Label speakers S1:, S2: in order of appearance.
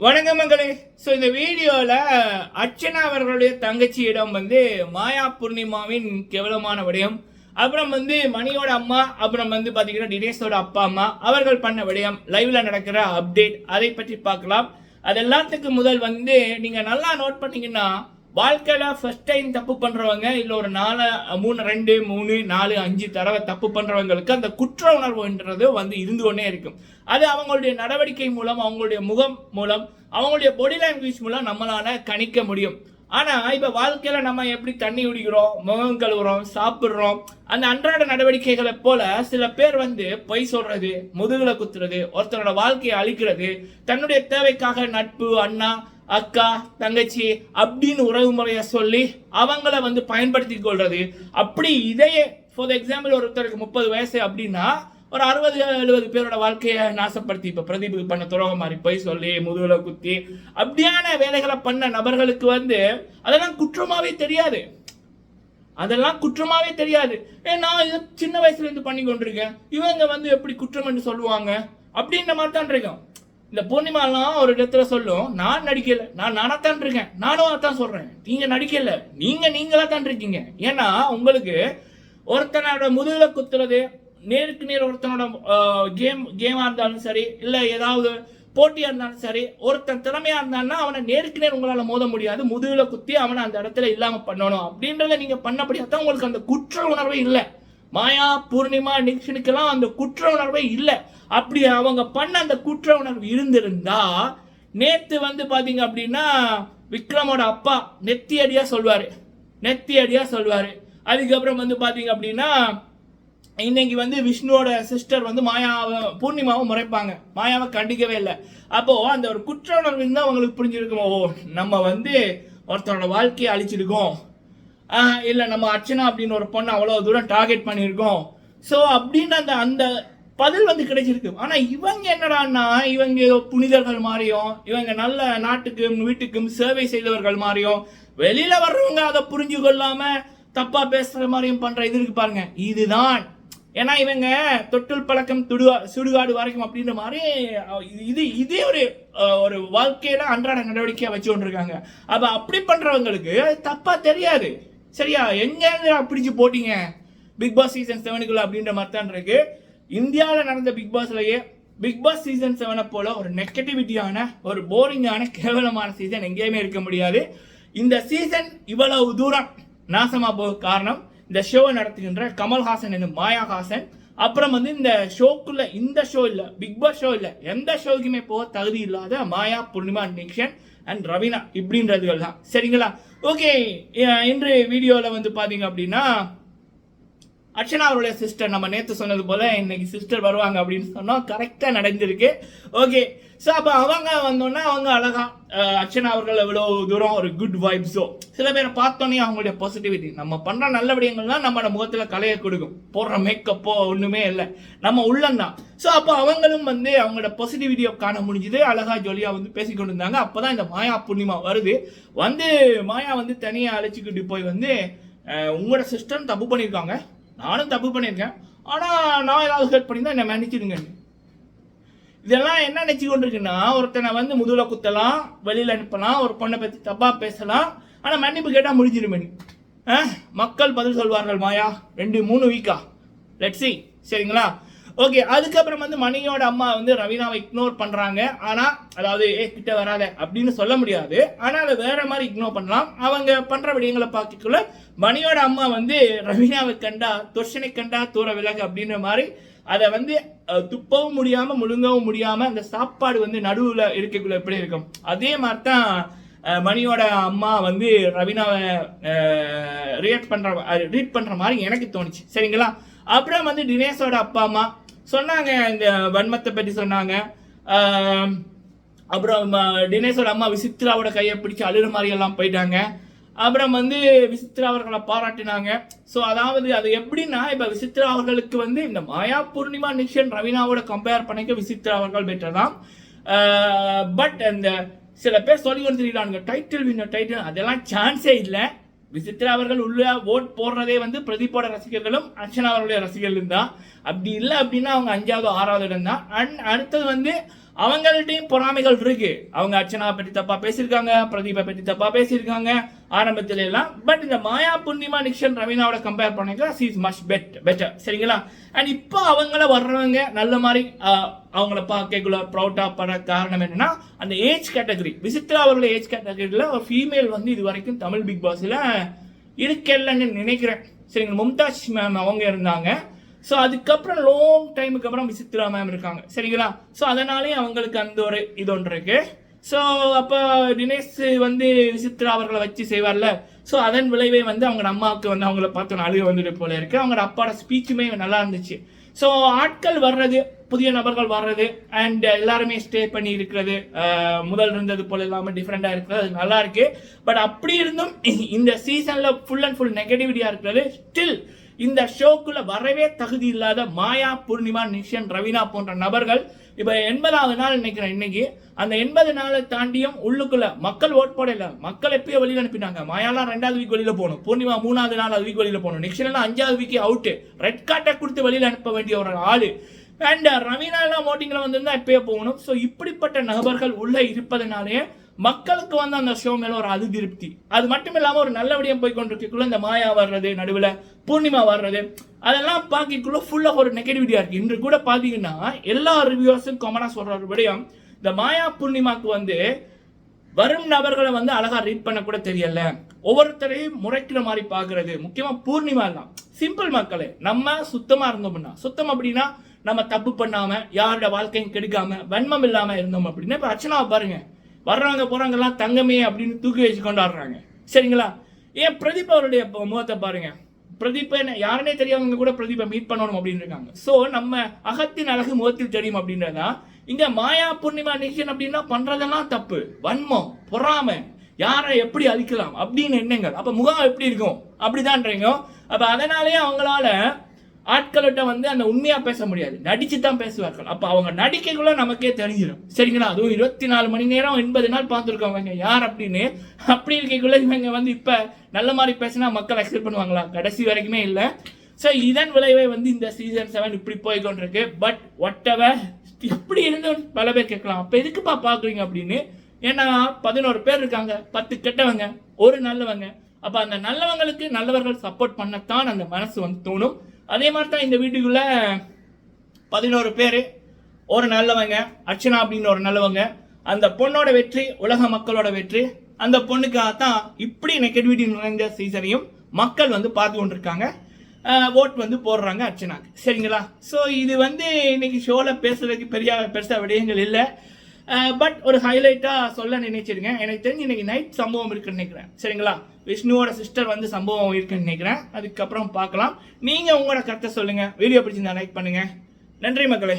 S1: வணக்கம் மக்களே ஸோ இந்த வீடியோவில் அர்ச்சனா அவர்களுடைய தங்கச்சியிடம் வந்து மாயா பூர்ணிமாவின் கேவலமான விடயம் அப்புறம் வந்து மணியோட அம்மா அப்புறம் வந்து பார்த்தீங்கன்னா தினேஷோட அப்பா அம்மா அவர்கள் பண்ண விடயம் லைவ்ல நடக்கிற அப்டேட் அதை பற்றி பார்க்கலாம். அது எல்லாத்துக்கும் முதல் வந்து நீங்கள் நல்லா நோட் பண்ணீங்கன்னா வாழ்க்கையில் ஃபர்ஸ்ட் டைம் தப்பு பண்ணுறவங்க இல்லை ஒரு நாலு மூணு ரெண்டு மூணு நாலு அஞ்சு தடவை தப்பு பண்ணுறவங்களுக்கு அந்த குற்ற உணர்வுன்றது வந்து இருந்து கொண்டே இருக்கும். அது அவங்களுடைய நடவடிக்கை மூலம் அவங்களுடைய முகம் மூலம் அவங்களுடைய பாடி லாங்குவேஜ் மூலம் நம்மளால் கணிக்க முடியும். ஆனால் இப்போ வாழ்க்கையில் நம்ம எப்படி தண்ணி குடிக்கிறோம் முகம் கழுவுறோம் சாப்பிட்றோம் அந்த அன்றாட நடவடிக்கைகளை போல சில பேர் வந்து பொய் சொல்றது முதுகில் குத்துறது ஒருத்தரோட வாழ்க்கையை அழிக்கிறது தன்னுடைய தேவைக்காக நட்பு அண்ணா அக்கா தங்கச்சி அப்படின்னு உறவு முறையை சொல்லி அவங்கள வந்து பயன்படுத்தி கொள்வது அப்படி இதையே ஃபார் எக்ஸாம்பிள் ஒருத்தருக்கு முப்பது வயசு அப்படின்னா ஒரு அறுபது எழுபது பேரோட வாழ்க்கையை நாசப்படுத்தி இப்போ பிரதீபுக்கு பண்ண துரோகம் மாதிரி போய் சொல்லி முதுகில் குத்தி அப்படியான வேலைகளை பண்ண நபர்களுக்கு வந்து அதெல்லாம் குற்றமாகவே தெரியாது. அதெல்லாம் குற்றமாகவே தெரியாது. ஏ நான் இது சின்ன வயசுலேருந்து பண்ணி கொண்டிருக்கேன். இவங்க வந்து எப்படி குற்றம் என்று சொல்லுவாங்க? அப்படின்ற மாதிரி தான் இருக்கும். இந்த பூர்ணிமாலாம் ஒரு இடத்துல சொல்லும் நான் நடிக்கல நான் நானாத்தான் இருக்கேன். நானும் அதான் சொல்றேன். நீங்க நடிக்கல நீங்க நீங்களா தான் இருக்கீங்க. ஏன்னா உங்களுக்கு ஒருத்தனோட முதுகில் குத்துறது நேருக்கு நேர் ஒருத்தனோட கேம் கேமாக இருந்தாலும் சரி இல்லை ஏதாவது போட்டியாக இருந்தாலும் சரி ஒருத்தன் திறமையாக இருந்தான்னா அவனை நேருக்கு நேர் உங்களால் மோத முடியாது. முதுகில் குத்தி அவனை அந்த இடத்துல இல்லாமல் பண்ணணும். அப்படின்றத நீங்கள் பண்ணபடியா தான் உங்களுக்கு அந்த குற்ற உணர்வே இல்லை. மாயா பூர்ணிமா நிக்ஷனுக்கெல்லாம் அந்த குற்ற உணர்வே இல்லை. அப்படி அவங்க பண்ண அந்த குற்ற உணர்வு இருந்திருந்தா நேற்று வந்து பார்த்தீங்க அப்படின்னா விக்ரமோட அப்பா நெத்தி அடியா நெத்தியடியாக நெத்தி அதுக்கப்புறம் வந்து பார்த்தீங்க அப்படின்னா இன்னைக்கு வந்து விஷ்ணுவோட சிஸ்டர் வந்து மாயாவை பூர்ணிமாவை முறைப்பாங்க. மாயாவை கண்டிக்கவே இல்லை. அப்போ அந்த ஒரு குற்ற உணர்வு தான் அவங்களுக்கு புரிஞ்சிருக்கும்? ஓ நம்ம வந்து ஒருத்தரோட வாழ்க்கையை அழிச்சிருக்கோம். இல்லை நம்ம அர்ச்சனா அப்படின்னு ஒரு பொண்ணு அவ்வளோ தூரம் டார்கெட் பண்ணியிருக்கோம். ஸோ அப்படின்னு அந்த அந்த பதில் வந்து கிடைச்சிருக்கு. ஆனால் இவங்க என்னடான்னா இவங்க ஏதோ புனிதர்கள் மாதிரியும் இவங்க நல்ல நாட்டுக்கும் வீட்டுக்கும் சேவை செய்தவர்கள் மாதிரியும் வெளியில் வர்றவங்க அதை புரிஞ்சு கொள்ளாமல் தப்பாக பேசுகிற மாதிரியும் பண்ணுற இது இருக்கு பாருங்க. இதுதான் ஏன்னா இவங்க தொட்டில் பழக்கம் துடுகா சுடுகாடு வரைக்கும் அப்படின்ற மாதிரி இது இதே ஒரு ஒரு வாழ்க்கையில அன்றாட நடவடிக்கையாக வச்சு கொண்டிருக்காங்க. அப்ப அப்படி பண்றவங்களுக்கு தப்பாக தப்பா தெரியாது. சரியா? எங்க பிடிச்சி பிடிச்சு போட்டீங்க? பிக் பாஸ் சீசன் செவனுக்குள்ள அப்படின்ற மாதிரி தான் இருக்கு. இந்தியாவில் நடந்த பிக் பாஸ்லயே பிக் பாஸ் சீசன் செவனை போல ஒரு நெகட்டிவிட்டியான ஒரு போரிங்கான கேவலமான சீசன் எங்கேயுமே இருக்க முடியாது. இந்த சீசன் இவ்வளவு தூரம் நாசமா போக காரணம் இந்த ஷோவை நடத்துகின்ற கமல்ஹாசன் என்னும் மாயாஹாசன். அப்புறம் வந்து இந்த ஷோக்குள்ள இந்த ஷோ இல்லை பிக் பாஸ் ஷோ இல்லை எந்த ஷோக்குமே போக தகுதி இல்லாத மாயா பூர்ணிமா நிக்ஷன் அண்ட் ரவீனா இப்படின்றதுகள் தான். சரிங்களா? ஓகே இன்று வீடியோவில் வந்து பார்த்தீங்க அப்படின்னா அர்ச்சனா அவருடைய சிஸ்டர் நம்ம நேற்று சொன்னது போல இன்னைக்கு சிஸ்டர் வருவாங்க அப்படின்னு சொன்னோம் கரெக்டாக நடந்திருக்கு. ஓகே ஸோ அப்போ அவங்க வந்தோன்னா அவங்க அழகா அர்ச்சனா அவர்கள் எவ்வளோ தூரம் ஒரு குட் வைப்ஸோ சில பேரை பார்த்தோன்னே அவங்களுடைய பாசிட்டிவிட்டி நம்ம பண்ணுற நல்ல விடயங்கள்லாம் நம்மளோட முகத்தில் கலையை கொடுக்கும். போடுற மேக்கப்போ ஒன்றுமே இல்லை. நம்ம உள்ளந்தான் ஸோ அப்போ அவங்களும் வந்து அவங்களோட பாசிட்டிவிட்டியை காண முடிஞ்சுது. அழகா ஜொலியாக வந்து பேசிக்கொண்டு இருந்தாங்க அப்போ தான் இந்த மாயா பூர்ணிமா வருது. வந்து மாயா வந்து தனியாக அழைச்சிக்கிட்டு போய் வந்து உங்களோட சிஸ்டர் தப்பு பண்ணியிருக்காங்க நானும் தப்பு பண்ணியிருக்கேன் ஆனால் நான் ஏதாவது ஹெல்ப் பண்ணியிருந்தா என்னை மன்னிச்சிடுங்க இதெல்லாம் என்ன நினச்சி கொண்டிருக்குன்னா ஒருத்தனை வந்து முதுகில் குத்தலாம் வெளியில் அனுப்பலாம் ஒரு பொண்ணை பற்றி தப்பாக பேசலாம் ஆனால் மன்னிப்பு கேட்டால் முடிஞ்சிருமே. ஆ? மக்கள் பதில் சொல்வார்கள் மாயா. ரெண்டு மூணு வீக்கா லெட்ஸி சரிங்களா? ஓகே அதுக்கப்புறம் வந்து மணியோட அம்மா வந்து ரவீனாவை இக்னோர் பண்ணுறாங்க ஆனால் அதாவது ஏ கிட்ட வராத அப்படின்னு சொல்ல முடியாது. ஆனால் அதை வேற மாதிரி இக்னோர் பண்ணலாம். அவங்க பண்ணுற விடயங்களை பார்க்கக்குள்ள மணியோட அம்மா வந்து ரவீனாவை கண்டா தொர்ஷனை கண்டா தூர விலகு அப்படின்ற மாதிரி அதை வந்து துப்பவும் முடியாம முழுங்கவும் முடியாம அந்த சாப்பாடு வந்து நடுவுல இருக்கக்குள்ள எப்படி இருக்கும்? அதே மாதிரி தான் மணியோட அம்மா வந்து ரவீனாவை ரியாக்ட் பண்ற ரீட் பண்ற மாதிரி எனக்கு தோணுச்சு. சரிங்களா? அப்புறம் வந்து தினேஷோட அப்பா அம்மா சொன்னாங்க இந்த வன்மத்தை பற்றி சொன்னாங்க. அப்புறம் தினேஷோட அம்மா விசித்ராவோட கையை பிடிச்சு அழுற மாதிரி எல்லாம் போயிட்டாங்க. அப்புறம் வந்து விசித்ரா அவர்களை பாராட்டினாங்க. ஸோ அதாவது அது எப்படின்னா இப்போ விசித்ரா அவர்களுக்கு வந்து இந்த மாயா பூர்ணிமா நிஷன் ரவீனாவோட கம்பேர் பண்ணிக்க விசித்ரா அவர்கள் பெட்டர் தான். பட் அந்த சில பேர் சொல்லி வந்துருக்காங்க டைட்டில் வின்னர் டைட்டில் அதெல்லாம் சான்ஸே இல்லை. விசித்ரா அவர்கள் உள்ள ஓட் போடுறதே வந்து பிரதீப்போட ரசிகர்களும் அர்ச்சனா அவர்களுடைய ரசிகர்களும் தான். அப்படி இல்லை அப்படின்னா அவங்க அஞ்சாவது ஆறாவது இடம் தான். அண்ட் அடுத்தது வந்து அவங்கள்ட்டையும் பொறாமைகள் இருக்கு. அவங்க அர்ச்சனா பற்றி தப்பா பேசியிருக்காங்க பிரதீபை பற்றி தப்பா பேசியிருக்காங்க. ஆரம்பத்துல எல்லாம் பட் இந்த மாயா பூர்ணிமா நிக்ஷன் ரவீனாவோட கம்பேர் பண்ணிக்க சீஸ் மச் பெட் பெட்டர் சரிங்களா? அண்ட் இப்போ அவங்கள வர்றவங்க நல்ல மாதிரி அவங்கள பார்க்கக்குள்ள ப்ரௌட்டாக பட காரணம் என்னன்னா அந்த ஏஜ் கேட்டகரி விசித்ரா அவர்கள் ஏஜ் கேட்டகரியில் ஒரு ஃபீமேல் வந்து இது வரைக்கும் தமிழ் பிக் பாஸில் இருக்கலன்னு நினைக்கிறேன். சரிங்க மும்தாஜ் மேம் அவங்க இருந்தாங்க. ஸோ அதுக்கப்புறம் லாங் டைமுக்கு அப்புறம் விசித்ரா மேம் இருக்காங்க. சரிங்களா? ஸோ அதனாலே அவங்களுக்கு அந்த ஒரு இது ஒன்று இருக்குது ஸோ அப்போ தினேஷ் வந்து விசித்ரா அவர்களை வச்சு செய்வார்ல. ஸோ அதன் விளைவே வந்து அவங்க அம்மாவுக்கு வந்து அவங்கள பார்த்தோன்னு அழுக வந்துட்டு போல இருக்கு. அவங்க அப்பாவோட ஸ்பீச்சுமே நல்லா இருந்துச்சு. ஸோ ஆட்கள் வர்றது புதிய நபர்கள் வர்றது அண்ட் எல்லாருமே ஸ்டே பண்ணி இருக்கிறது முதல் இருந்தது போல இல்லாமல் டிஃப்ரெண்டாக இருக்கிறது அது நல்லா இருக்கு. பட் அப்படி இருந்தும் இந்த சீசனில் ஃபுல் அண்ட் ஃபுல் நெகட்டிவிட்டியாக இருக்கிறது. ஸ்டில் இந்த ஷோக்குள்ள வரவே தகுதி இல்லாத மாயா பூர்ணிமா நிஷன் ரவீனா போன்ற நபர்கள் இப்போ எண்பதாவது நாள் நினைக்கிறேன் இன்னைக்கு. அந்த எண்பது நாளை தாண்டியும் உள்ளுக்குள்ள மக்கள் ஓட் போடல மக்கள் எப்பயோ வெளியில் அனுப்பினாங்க. மாயாலாம் ரெண்டாவது வீக் வெளியில் போகணும். பூர்ணிமா மூணாவது நாள் வீக் வெளியில் போகணும். நிக்ஷன் அஞ்சாவது வீக் அவுட்டு ரெட் கார்டை கொடுத்து வெளியில் அனுப்ப வேண்டிய ஒரு ஆள். அண்ட் ரவீனாலாம் ஓட்டிங்கில் வந்திருந்தால் வந்திருந்தா எப்பயோ போகணும். ஸோ இப்படிப்பட்ட நபர்கள் உள்ளே இருப்பதனாலே மக்களுக்கு வந்து அந்த ஷோ மேல ஒரு அதிருப்தி. அது மட்டும் இல்லாம ஒரு நல்ல விடயம் போய் கொண்டிருக்கக்குள்ள இந்த மாயா வர்றது நடுவுல பூர்ணிமா வர்றது அதெல்லாம் பார்க்கக்குள்ள ஃபுல்லாக ஒரு நெகட்டிவிட்டியா இருக்கு. இன்று கூட பாத்தீங்கன்னா எல்லா ரிவ்யூஸும் காமனா சொல்ற ஒரு விடயம் இந்த மாயா பூர்ணிமாக்கு வந்து வரும் நபர்களை வந்து அழகா ரீட் பண்ண கூட தெரியல. ஒவ்வொருத்தரையும் முறைக்கிற மாதிரி பாக்குறது முக்கியமா பூர்ணிமா தான் சிம்பிள் மக்களே நம்ம சுத்தமா இருந்தோம்னா சுத்தம் அப்படின்னா நம்ம தப்பு பண்ணாம யாரோட வாழ்க்கையும் கெடுக்காம வன்மம் இல்லாம இருந்தோம் அப்படின்னா இப்ப அர்ச்சனாவை பாருங்க. வர்றவங்க போறவங்க தங்கமே அப்படின்னு தூக்கி வச்சு கொண்டாடுறாங்க. சரிங்களா? ஏன் பிரதீப் அவருடைய முகத்தை பாருங்கள் பிரதீப் என்ன யாருனே தெரியாதவங்க கூட பிரதீப்பை மீட் பண்ணணும் அப்படின்னு இருக்காங்க. ஸோ நம்ம அகத்தின் அழகு முகத்தில் தெரியும் அப்படின்றதா? இங்க மாயா பூர்ணிமா நிகழ்ச்சி அப்படின்னா பண்றதெல்லாம் தப்பு. வன்மம் பொறாமை யாரை எப்படி அழிக்கலாம் அப்படின்னு எண்ணங்கள். அப்ப முகம் எப்படி இருக்கும்? அப்படிதான்றீங்க. அப்ப அதனாலேயே அவங்களால ஆட்கள்கிட்ட வந்து அந்த உண்மையாக பேச முடியாது. நடிச்சு தான் பேசுவார்கள். அப்போ அவங்க நடிக்கைக்குள்ள நமக்கே தெரிஞ்சிடும் சரிங்களா? அதுவும் இருபத்தி நாலு மணி நேரம் எண்பது நாள் பார்த்துருக்கவங்க யார் அப்படின்னு? அப்படி இருக்கைக்குள்ளே இவங்க வந்து இப்போ நல்ல மாதிரி பேசினா மக்கள் அக்செப்ட் பண்ணுவாங்களா? கடைசி வரைக்குமே இல்லை. ஸோ இதன் விளைவை வந்து இந்த சீசன் செவன் இப்படி போய்கொண்டிருக்கு பட் ஒட்டவர் இப்படி இருந்தும் பல பேர் கேட்கலாம். அப்போ எதுக்குப்பா பார்க்குறீங்க அப்படின்னு? ஏன்னா பதினோரு பேர் இருக்காங்க. பத்து கெட்டவங்க ஒரு நல்லவங்க. அப்போ அந்த நல்லவங்களுக்கு நல்லவர்கள் சப்போர்ட் பண்ணத்தான் அந்த மனசு வந்து தோணும். அதே மாதிரி தான் இந்த வீட்டுக்குள்ள பதினோரு பேர். ஒரு நல்லவங்க அர்ச்சனா அப்படின்னு ஒரு நல்லவங்க. அந்த பொண்ணோட வெற்றி உலக மக்களோட வெற்றி. அந்த பொண்ணுக்காக தான் இப்படி நெகட்டிவிட்டி நிறைந்த சீசனையும் மக்கள் வந்து பார்த்து கொண்டிருக்காங்க. ஓட் வந்து போடுறாங்க அர்ச்சனாக்கு. சரிங்களா? ஸோ இது வந்து இன்னைக்கு ஷோவில் பேசுறதுக்கு பெரிய பெருசாக விடயங்கள் இல்லை. பட் ஒரு ஹைலைட்டாக சொல்ல நினைச்சிருக்கேன் எனக்கு தெரிஞ்சு இன்னைக்கு நைட் சம்பவம் இருக்குன்னு நினைக்கிறேன். சரிங்களா? விஷ்ணுவோட சிஸ்டர் வந்து சம்பவம் இருக்குன்னு நினைக்கிறேன். அதுக்கப்புறம் பார்க்கலாம். நீங்கள் உங்களோட கருத்தை சொல்லுங்கள் வீடியோ பிடிச்சிருந்தா லைக் பண்ணுங்கள் நன்றி மக்களே.